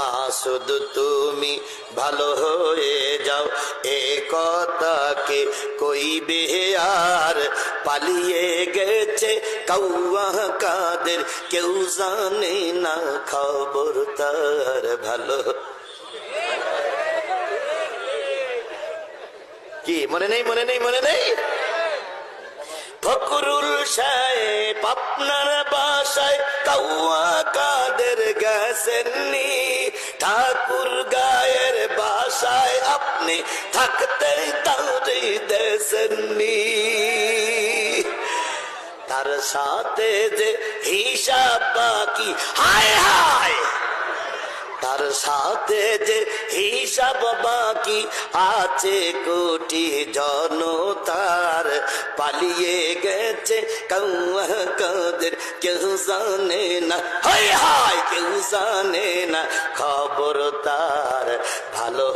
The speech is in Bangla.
মাসুদ, তুমি ভালো হয়ে যাও। এ কথাকে কইবে আর পালিয়ে গেছে কৌয়া কাদের। কেউ জানে না খবর তার ভালো। কি, মনে নেই মনে নেই মনে নেই? ফকরুল সাহেব আপনার বাসায় কাউয়া কাদের গেছেননি? ঠাকুর গায়ের বাসায় আপনি থাকতে তাuri দেশেননি। তার সাথে যে হিসাব বাকি, হায় হায়! তার সাথে যে হিসাব বাকি আছে কোটি জনতার পালিয়ে গেছে কৌয়া কাদের কেউ জানে না হাই হাই কেউ জানে না খবর তার ভালো